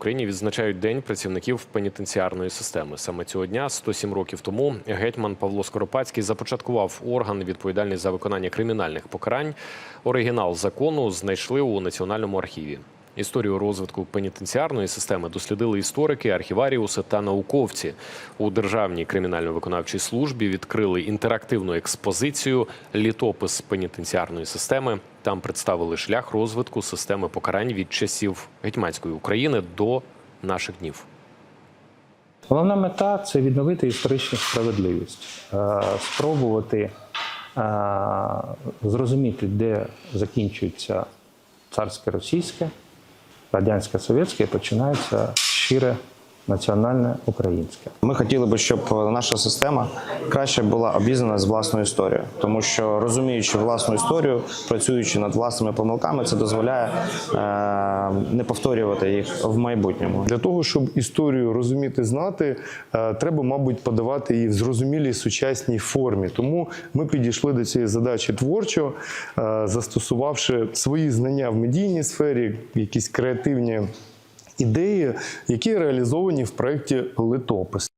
Україні відзначають День працівників пенітенціарної системи. Саме цього дня, 107 років тому, гетьман Павло Скоропадський започаткував орган, відповідальний за виконання кримінальних покарань. Оригінал закону знайшли у національному архіві. Історію розвитку пенітенціарної системи дослідили історики, архіваріуси та науковці. У Державній кримінально-виконавчій службі відкрили інтерактивну експозицію Літопис пенітенціарної системи. Там представили шлях розвитку системи покарань від часів гетьманської України до наших днів. Головна мета це відновити історичну справедливість, е, спробувати е, зрозуміти, де закінчується царське російське, радянське совєтське починається щире національне українське. Ми хотіли би, щоб наша система краще була обізнана з власною історією, тому що розуміючи власну історію, працюючи над власними помилками, це дозволяє е, не повторювати їх в майбутньому. Для того, щоб історію розуміти, знати, е, треба, мабуть, подавати її в зрозумілій сучасній формі. Тому ми підійшли до цієї задачі творчо, е, застосувавши свої знання в медійній сфері, якісь креативні ідеї, які реалізовані в проєкті Литопис.